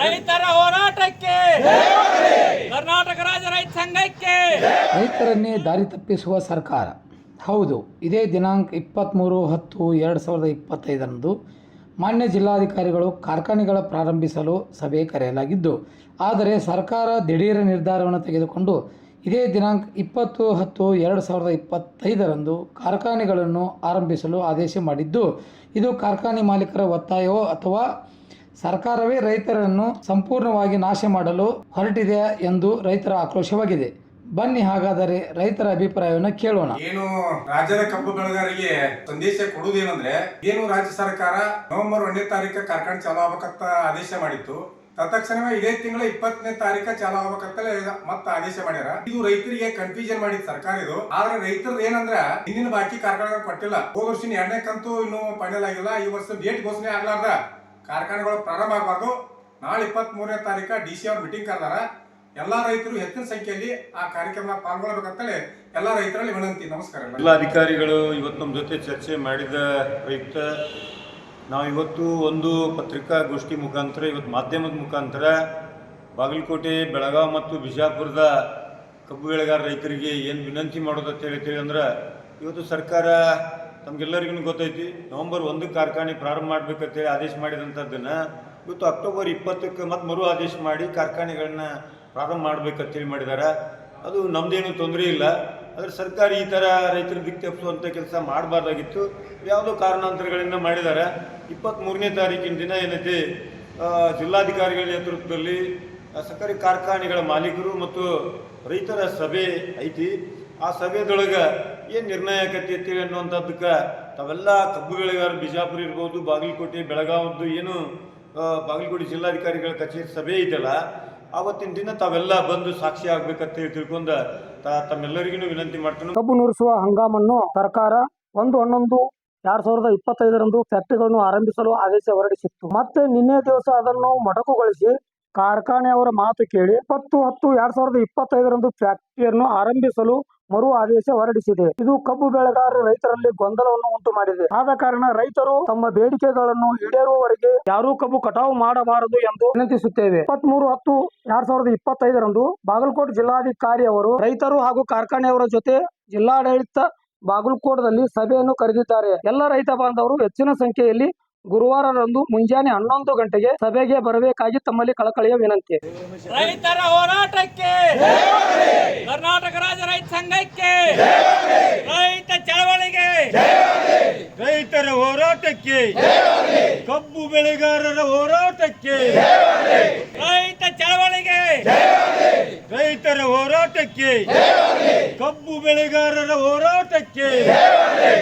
ರೈತರ ಹೋರಾಟಕ್ಕೆ, ಕರ್ನಾಟಕ ರಾಜ್ಯ ರೈತ ಸಂಘಕ್ಕೆ. ರೈತರನ್ನೇ ದಾರಿ ತಪ್ಪಿಸುವ ಸರ್ಕಾರ. ಹೌದು, ಇದೇ ದಿನಾಂಕ ಇಪ್ಪತ್ತ್ಮೂರು ಹತ್ತು ಎರಡು ಸಾವಿರದ ಇಪ್ಪತ್ತೈದರಂದು ಮಾನ್ಯ ಜಿಲ್ಲಾಧಿಕಾರಿಗಳು ಕಾರ್ಖಾನೆಗಳ ಪ್ರಾರಂಭಿಸಲು ಸಭೆ ಕರೆಯಲಾಗಿದ್ದು, ಆದರೆ ಸರ್ಕಾರ ದಿಢೀರ ನಿರ್ಧಾರವನ್ನು ತೆಗೆದುಕೊಂಡು ಇದೇ ದಿನಾಂಕ ಇಪ್ಪತ್ತು ಹತ್ತು ಎರಡು ಸಾವಿರದ ಇಪ್ಪತ್ತೈದರಂದು ಕಾರ್ಖಾನೆಗಳನ್ನು ಆರಂಭಿಸಲು ಆದೇಶ ಮಾಡಿದ್ದು, ಇದು ಕಾರ್ಖಾನೆ ಮಾಲೀಕರ ಒತ್ತಾಯವೋ ಅಥವಾ ಸರ್ಕಾರವೇ ರೈತರನ್ನು ಸಂಪೂರ್ಣವಾಗಿ ನಾಶ ಮಾಡಲು ಹೊರಟಿದೆ ಎಂದು ರೈತರ ಆಕ್ರೋಶವಾಗಿದೆ. ಬನ್ನಿ ಹಾಗಾದರೆ ರೈತರ ಅಭಿಪ್ರಾಯವನ್ನು ಕೇಳೋಣ. ಏನು ರಾಜ್ಯದ ಕಬ್ಬು ಬೆಳೆಗಾರರಿಗೆ ಸಂದೇಶ ಕೊಡುವುದೇನಂದ್ರೆ, ಏನು ರಾಜ್ಯ ಸರ್ಕಾರ ನವೆಂಬರ್ ಒಂದನೇ ತಾರೀಕ ಕಾರ್ಖಾನೆ ಚಾಲು ಆಗಬೇಕಂತ ಆದೇಶ ಮಾಡಿತ್ತು. ತತ್ಕ್ಷಣವೇ ಇದೇ ತಿಂಗಳ ಇಪ್ಪತ್ತನೇ ತಾರೀಕ ಚಾಲು ಆಗಬೇಕಂತ ಮತ್ತೆ ಆದೇಶ ಮಾಡ್ಯಾರ. ಇದು ರೈತರಿಗೆ ಕನ್ಫ್ಯೂಷನ್ ಮಾಡಿದ್ ಸರ್ಕಾರ ಇದು. ಆದ್ರೆ ರೈತರ ಏನಂದ್ರ, ಹಿಂದಿನ ಬಾಕಿ ಕಾರ್ಖಾನೆಗಳು ಕೊಟ್ಟಿಲ್ಲ. ಹೋದ ವರ್ಷ ಎರಡನೇ ಕಂತು ಇನ್ನು ಫೈನಲ್ ಈ ವರ್ಷ ಡೇಟ್ ಘೋಷಣೆ ಆಗ್ಲಾರ್ದ. ಕಾರ್ಖಾನೆಗಳು ಪ್ರಾರಂಭ ಆಗಬಾರ್ದು. ನಾಳೆ ಇಪ್ಪತ್ತ್ ಮೂರನೇ ತಾರೀಕು ಡಿ ಸಿ ಅವ್ರ ಮೀಟಿಂಗ್ ಕರೆದಾರ. ಎಲ್ಲ ರೈತರು ಹೆಚ್ಚಿನ ಸಂಖ್ಯೆಯಲ್ಲಿ ಆ ಕಾರ್ಯಕ್ರಮ ಪಾಲ್ಗೊಳ್ಬೇಕಂತೇಳಿ ಎಲ್ಲ ರೈತರಲ್ಲಿ ವಿನಂತಿ. ನಮಸ್ಕಾರ. ಎಲ್ಲ ಜಿಲ್ಲಾಧಿಕಾರಿಗಳು ಇವತ್ತು ನಮ್ಮ ಜೊತೆ ಚರ್ಚೆ ಮಾಡಿದ ಪ್ರಯುಕ್ತ ನಾವು ಇವತ್ತು ಒಂದು ಪತ್ರಿಕಾಗೋಷ್ಠಿ ಮುಖಾಂತರ, ಇವತ್ತು ಮಾಧ್ಯಮದ ಮುಖಾಂತರ ಬಾಗಲಕೋಟೆ, ಬೆಳಗಾವಿ ಮತ್ತು ಬಿಜಾಪುರದ ಕಬ್ಬು ಬೆಳೆಗಾರ ರೈತರಿಗೆ ಏನು ವಿನಂತಿ ಮಾಡೋದು ಅಂತ ಹೇಳ್ತೀವಿ ಅಂದ್ರೆ ಇವತ್ತು ಸರ್ಕಾರ ತಮಗೆಲ್ಲರಿಗೂ ಗೊತ್ತೈತಿ. ನವೆಂಬರ್ ಒಂದಕ್ಕೆ ಕಾರ್ಖಾನೆ ಪ್ರಾರಂಭ ಮಾಡಬೇಕಂತೇಳಿ ಆದೇಶ ಮಾಡಿದಂಥದ್ದನ್ನು ಇವತ್ತು ಅಕ್ಟೋಬರ್ ಇಪ್ಪತ್ತಕ್ಕೆ ಮತ್ತೆ ಮರು ಆದೇಶ ಮಾಡಿ ಕಾರ್ಖಾನೆಗಳನ್ನ ಪ್ರಾರಂಭ ಮಾಡಬೇಕಂತೇಳಿ ಮಾಡಿದ್ದಾರೆ ಅದು ನಮ್ದೇನು ತೊಂದರೆ ಇಲ್ಲ. ಆದರೆ ಸರ್ಕಾರ ಈ ಥರ ರೈತರ ದಿಕ್ಕು ತಪ್ಪಿಸುವಂಥ ಕೆಲಸ ಮಾಡಬಾರ್ದಾಗಿತ್ತು. ಯಾವುದೋ ಕಾರಣಾಂತರಗಳಿಂದ ಮಾಡಿದ್ದಾರೆ ಇಪ್ಪತ್ತ್ಮೂರನೇ ತಾರೀಕಿನ ದಿನ ಏನೈತಿ ಜಿಲ್ಲಾಧಿಕಾರಿಗಳ ನೇತೃತ್ವದಲ್ಲಿ ಸಕ್ಕರೆ ಕಾರ್ಖಾನೆಗಳ ಮಾಲೀಕರು ಮತ್ತು ರೈತರ ಸಭೆ ಐತಿ. ಆ ಸಭೆದೊಳಗೆ ಏನು ನಿರ್ಣಯ ಆಕತಿ ಅನ್ನುವಂಥದ್ದಕ್ಕೆ ತಾವೆಲ್ಲ ಕಬ್ಬುಗಳಿಗಾರ ಬಿಜಾಪುರ ಇರ್ಬೋದು, ಬಾಗಲಕೋಟೆ, ಬೆಳಗಾವದ್ದು ಏನು ಬಾಗಲಕೋಟೆ ಜಿಲ್ಲಾಧಿಕಾರಿಗಳ ಕಚೇರಿ ಸಭೆ ಇದೆಯಲ್ಲ, ಆವತ್ತಿನ ದಿನ ತಾವೆಲ್ಲ ಬಂದು ಸಾಕ್ಷಿ ಆಗ್ಬೇಕಂತ ಹೇಳಿ ತಿಳ್ಕೊಂಡ ತಮ್ಮೆಲ್ಲರಿಗೂ ವಿನಂತಿ ಮಾಡ್ತೀನಿ. ಕಬ್ಬು ನುರಿಸುವ ಹಂಗಾಮನ್ನು ಸರ್ಕಾರ ಒಂದು ಹನ್ನೊಂದು ಎರಡ್ ಸಾವಿರದ ಇಪ್ಪತ್ತೈದರಂದು ಫ್ಯಾಕ್ಟರಿಗಳನ್ನು ಆರಂಭಿಸಲು ಆದೇಶ ಹೊರಡಿಸಿತ್ತು. ಮತ್ತೆ ನಿನ್ನೆ ದಿವಸ ಅದನ್ನು ಮೊಟಕುಗೊಳಿಸಿ ಕಾರ್ಖಾನೆಯವರ ಮಾತು ಕೇಳಿ, ಇಪ್ಪತ್ತು ಹತ್ತು ಎರಡ್ ಸಾವಿರದ ಇಪ್ಪತ್ತೈದರಂದು ಫ್ಯಾಕ್ಟರಿಯನ್ನು ಆರಂಭಿಸಲು ಮರು ಆದೇಶ ಹೊರಡಿಸಿದೆ. ಇದು ಕಬ್ಬು ಬೆಳೆಗಾರರ ರೈತರಲ್ಲಿ ಗೊಂದಲವನ್ನು ಉಂಟು ಮಾಡಿದೆ ಆದ ಕಾರಣ ರೈತರು ತಮ್ಮ ಬೇಡಿಕೆಗಳನ್ನು ಈಡೇರುವವರೆಗೆ ಯಾರೂ ಕಬ್ಬು ಕಟಾವು ಮಾಡಬಾರದು ಎಂದು ವಿನಂತಿಸುತ್ತೇವೆ. ಇಪ್ಪತ್ಮೂರು ಹತ್ತು ಎರಡ್ ಸಾವಿರದ ಇಪ್ಪತ್ತೈದರಂದು ಬಾಗಲಕೋಟೆ ಜಿಲ್ಲಾಧಿಕಾರಿ ಅವರು ರೈತರು ಹಾಗೂ ಕಾರ್ಖಾನೆಯವರ ಜೊತೆ ಜಿಲ್ಲಾಡಳಿತ ಬಾಗಲಕೋಟದಲ್ಲಿ ಸಭೆಯನ್ನು ಕರೆದಿದ್ದಾರೆ. ಎಲ್ಲ ರೈತ ಬಾಂಧವರು ಹೆಚ್ಚಿನ ಸಂಖ್ಯೆಯಲ್ಲಿ ಗುರುವಾರರಂದು ಮುಂಜಾನೆ ಹನ್ನೊಂದು ಗಂಟೆಗೆ ಸಭೆಗೆ ಬರಬೇಕಾಗಿ ತಮ್ಮಲ್ಲಿ ಕಳಕಳಿಯ ವಿನಂತಿ. ರೈತರ ಹೋರಾಟಕ್ಕೆ ಕರ್ನಾಟಕ ರಾಜ್ಯ ರೈತ ಸಂಘಕ್ಕೆ ರೈತ ಚಳವಳಿಗೆ ರೈತರ ಹೋರಾಟಕ್ಕೆ ಕಬ್ಬು ಬೆಳೆಗಾರರ ಹೋರಾಟಕ್ಕೆ ರೈತ ಚಳವಳಿಗೆ ರೈತರ ಹೋರಾಟಕ್ಕೆ ಕಬ್ಬು ಬೆಳೆಗಾರರ ಹೋರಾಟಕ್ಕೆ